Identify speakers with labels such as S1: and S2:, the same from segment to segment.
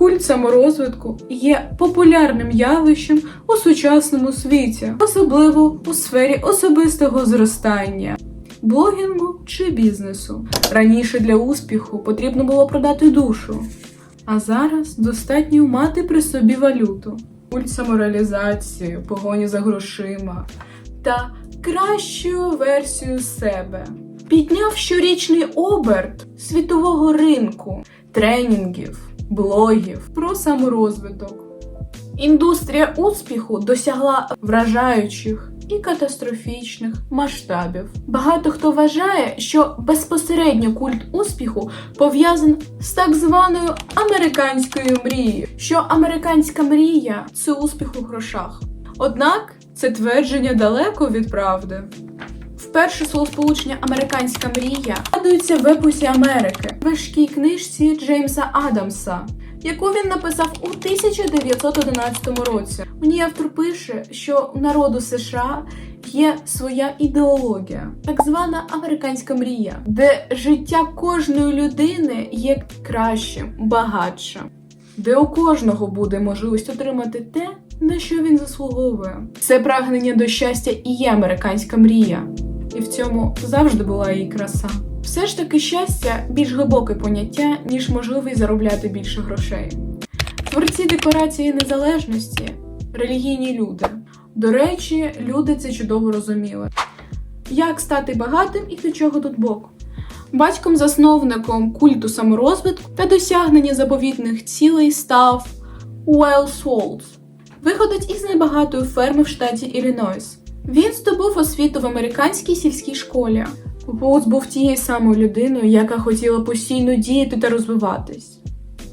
S1: Культ саморозвитку є популярним явищем у сучасному світі, особливо у сфері особистого зростання, блогінгу чи бізнесу. Раніше для успіху потрібно було продати душу, а зараз достатньо мати при собі валюту, культ самореалізації, погоні за грошима та кращу версію себе. Підняв щорічний оберт світового ринку, тренінгів, блогів про саморозвиток. Індустрія успіху досягла вражаючих і катастрофічних масштабів. Багато хто вважає, що безпосередньо культ успіху пов'язаний з так званою американською мрією, що американська мрія це успіх у грошах. Однак це твердження далеко від правди. Вперше словосполучення американська мрія згадується в епосі Америки, важкій книжці Джеймса Адамса, яку він написав у 1911 році. У ній автор пише, що у народу США є своя ідеологія, так звана американська мрія, де життя кожної людини є кращим, багатшим, де у кожного буде можливість отримати те, на що він заслуговує. Це прагнення до щастя і є американська мрія, і в цьому завжди була її краса. Все ж таки щастя більш глибоке поняття, ніж можливість заробляти більше грошей. Творці декларації незалежності релігійні люди. До речі, люди це чудово розуміли. Як стати багатим і до чого тут Бог? Батьком-засновником культу саморозвитку та досягнення заповітних цілей став Уелл Солтс, виходить із небагатої ферми в штаті Іллінойс. Він здобув освіту в американській сільській школі. Поуз був тією самою людиною, яка хотіла постійно діяти та розвиватись.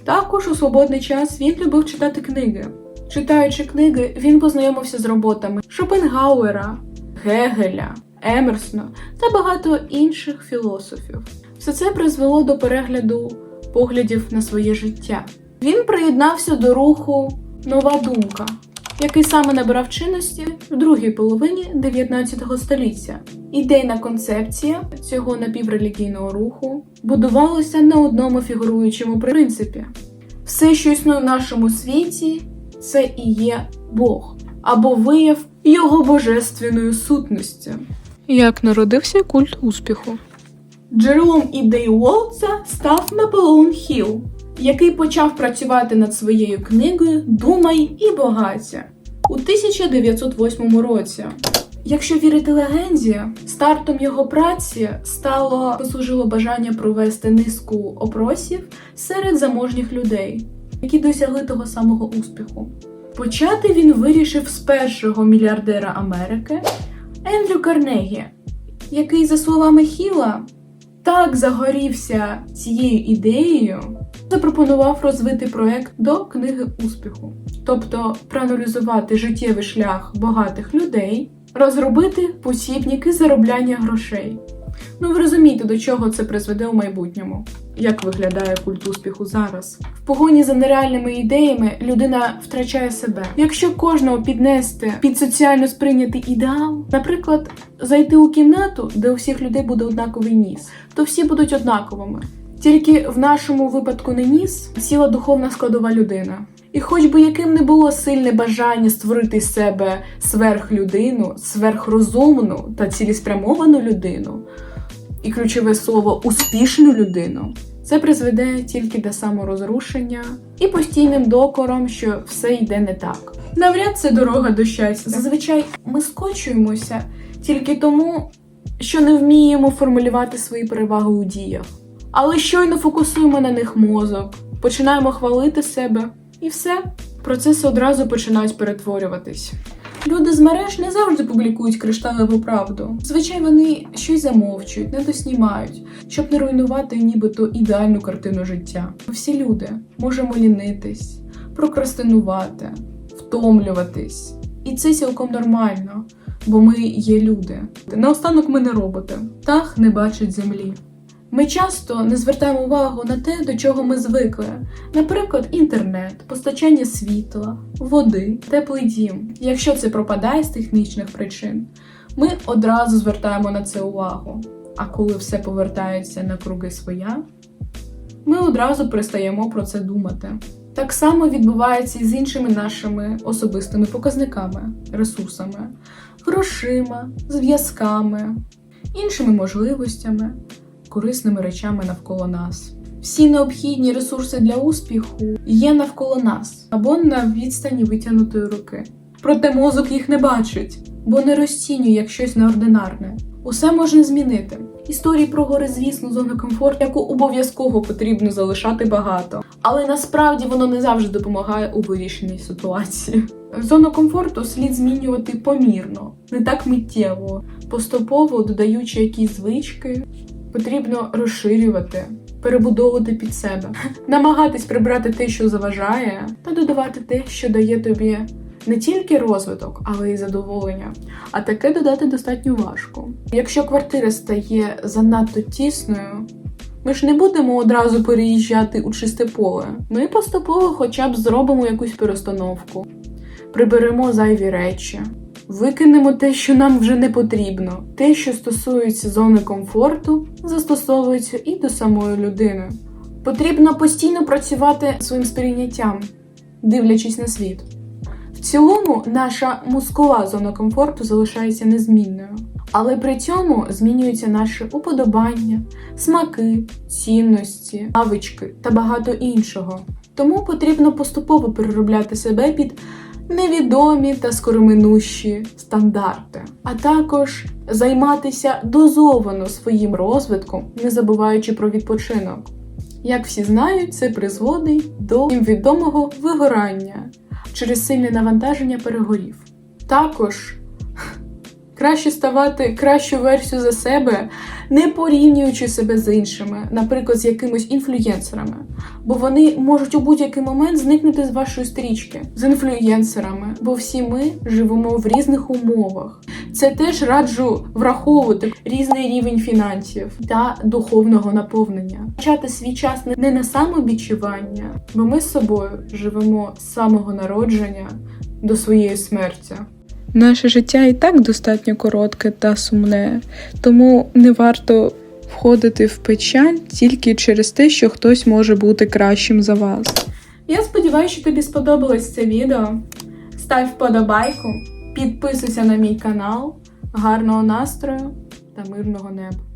S1: Також у свободний час він любив читати книги. Читаючи книги, він познайомився з роботами Шопенгауера, Гегеля, Емерсона та багато інших філософів. Все це призвело до перегляду поглядів на своє життя. Він приєднався до руху Нова думка, який саме набирав чинності в другій половині 19 століття. Ідейна концепція цього напіврелігійного руху будувалася на одному фігуруючому принципі: все, що існує в нашому світі, це і є Бог або вияв його божественної сутності. Як народився культ успіху? Джерелом ідеї Уолтса став Наполеон Хілл, який почав працювати над своєю книгою Думай і багаття у 1908 році. Якщо вірити легенді, стартом його праці стало послужило бажання провести низку опросів серед заможніх людей, які досягли того самого успіху. Почати він вирішив з першого мільярдера Америки Ендрю Карнегі, який, за словами Хіла, так загорівся цією ідеєю, запропонував розвити проект до книги успіху, тобто проаналізувати життєвий шлях багатих людей, розробити посібники заробляння грошей. Ну, ви розумієте, до чого це призведе у майбутньому. Як виглядає культ успіху зараз? В погоні за нереальними ідеями людина втрачає себе. Якщо кожного піднести під соціально сприйнятий ідеал, наприклад, зайти у кімнату, де у всіх людей буде однаковий ніс, то всі будуть однаковими. Тільки в нашому випадку не ніс, а ціла духовна складова людина. І хоч би яким не було сильне бажання створити себе сверхлюдину, сверхрозумну та цілеспрямовану людину, і ключове слово успішну людину, це призведе тільки до саморозрушення і постійним докором, що все йде не так. Навряд це дорога до щастя. Зазвичай ми скочуємося тільки тому, що не вміємо формулювати свої переваги у діях. Але щойно фокусуємо на них мозок, починаємо хвалити себе, і все. Процеси одразу починають перетворюватись. Люди з мереж не завжди публікують кришталеву правду. Звичайно, вони щось замовчують, не доснімають, щоб не руйнувати нібито ідеальну картину життя. Ми всі люди можемо лінитись, прокрастинувати, втомлюватись. І це цілком нормально, бо ми є люди. Наостанок ми не роботи. Птах не бачить землі. Ми часто не звертаємо увагу на те, до чого ми звикли. Наприклад, інтернет, постачання світла, води, теплий дім. Якщо це пропадає з технічних причин, ми одразу звертаємо на це увагу. А коли все повертається на круги своя, ми одразу перестаємо про це думати. Так само відбувається і з іншими нашими особистими показниками, ресурсами, грошима, зв'язками, іншими можливостями, корисними речами навколо нас. Всі необхідні ресурси для успіху є навколо нас або на відстані витягнутої руки. Проте мозок їх не бачить, бо не розцінює як щось неординарне. Усе можна змінити. Історії про горизвісну зону комфорту, яку обов'язково потрібно залишати багато, але насправді воно не завжди допомагає у вирішенні ситуації. Зону комфорту слід змінювати помірно, не так миттєво, поступово додаючи якісь звички, потрібно розширювати, перебудовувати під себе, намагатись прибрати те, що заважає, та додавати те, що дає тобі не тільки розвиток, але й задоволення. А таке додати достатньо важко. Якщо квартира стає занадто тісною, ми ж не будемо одразу переїжджати у чисте поле. Ми поступово хоча б зробимо якусь перестановку, приберемо зайві речі, викинемо те, що нам вже не потрібно. Те, що стосується зони комфорту, застосовується і до самої людини. Потрібно постійно працювати своїм сприйняттям, дивлячись на світ. В цілому, наша мозкова зона комфорту залишається незмінною, але при цьому змінюються наші уподобання, смаки, цінності, навички та багато іншого. Тому потрібно поступово переробляти себе під невідомі та скороминущі стандарти, а також займатися дозовано своїм розвитком, не забуваючи про відпочинок. Як всі знають, це призводить до відомого вигорання через сильне навантаження перегорів. Також краще ставати кращу версію за себе, не порівнюючи себе з іншими, наприклад, з якимись інфлюєнсерами, бо вони можуть у будь-який момент зникнути з вашої стрічки з інфлюєнсерами, бо всі ми живемо в різних умовах. Це теж раджу враховувати різний рівень фінансів та духовного наповнення. Почати свій час не на самобічування, бо ми з собою живемо з самого народження до своєї смерті.
S2: Наше життя і так достатньо коротке та сумне, тому не варто входити в печаль тільки через те, що хтось може бути кращим за вас.
S1: Я сподіваюся, що тобі сподобалось це відео. Став вподобайку, підписуйся на мій канал. Гарного настрою та мирного неба!